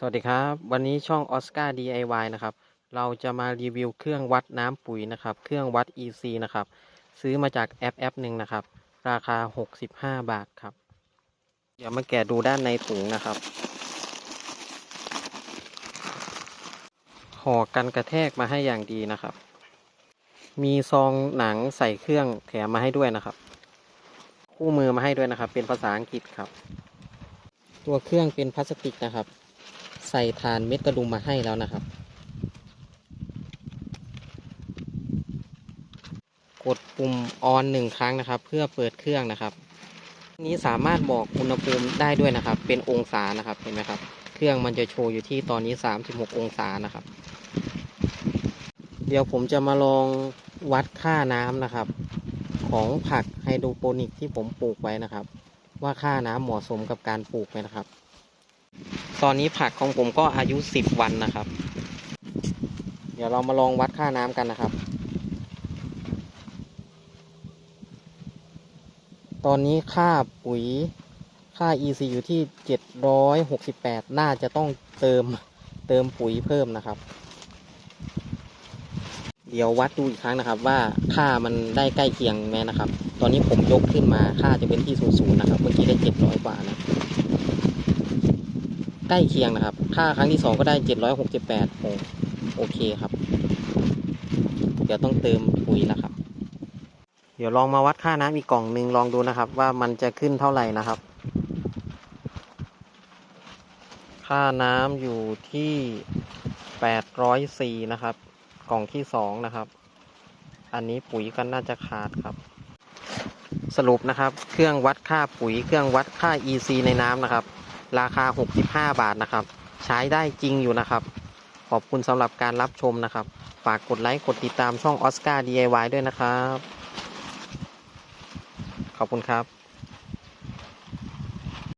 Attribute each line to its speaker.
Speaker 1: สวัสดีครับ วันนี้ช่อง Oscar DIY นะครับ เราจะมารีวิวเครื่องวัดน้ำปุ๋ยนะครับ เครื่องวัด EC นะครับ ซื้อมาจากแอปแอปหนึ่งนะครับ ราคา 65 บาทครับ เดี๋ยวมาแกะดูด้านในถุงนะครับห่อกันกระแทกมาให้อย่างดีนะครับ มีซองหนังใส่เครื่องแถมมาให้ด้วยนะครับ คู่มือมาให้ด้วยนะครับ เป็นภาษาอังกฤษครับ ตัวเครื่องเป็นพลาสติกนะครับ ใส่ฐานเม็ดกระดุมมาให้แล้วนะครับ กดปุ่มออนหนึ่งครั้งนะครับ เพื่อเปิดเครื่องนะครับ นี้สามารถบอกอุณหภูมิได้ด้วยนะครับ เป็นองศานะครับเห็นไหมครับ เครื่องมันจะโชว์อยู่ที่ตอนนี้ 36 องศานะครับ เดี๋ยวผมจะมาลองวัดค่าน้ำนะครับ ของผักไฮโดรโปนิกที่ผมปลูกไว้นะครับ ว่าค่าน้ำเหมาะสมกับการปลูกไหมนะครับ ตอนนี้ผักของผมก็อายุ 10 วันนะครับ เดี๋ยวเรามาลองวัดค่าน้ำกันนะครับ ตอนนี้ค่าปุ๋ยค่า EC อยู่ที่ 768 น่าจะต้องเติมเติมปุ๋ยเพิ่มนะครับ เดี๋ยววัดดูอีกครั้งนะครับว่าค่ามันได้ใกล้เคียงไหมนะครับ ตอนนี้ผมยกขึ้นมาค่าจะเป็นที่ศูนย์นะครับ เมื่อกี้ได้ 700 กว่า ใกล้เคียงนะครับค่าครั้งที่สองก็ได้768โอ้โอเคครับ เดี๋ยวต้องเติมปุ๋ยนะครับ เดี๋ยวลองมาวัดค่าน้ำอีกกล่องหนึ่งลองดูนะครับ ว่ามันจะขึ้นเท่าไหร่นะครับ ค่าน้ำอยู่ที่804นะครับ กล่องที่สองนะครับ อันนี้ปุ๋ยก็น่าจะขาดครับสรุปนะครับ เครื่องวัดค่าปุ๋ย เครื่องวัดค่า EC ในน้ำนะครับ ราคา 65 บาทนะครับ ใช้ได้จริงอยู่นะครับ ขอบคุณสำหรับการรับชมนะครับ ฝากกดไลค์ กดติดตามช่องออสการ์ DIY ด้วยนะครับ ขอบคุณครับ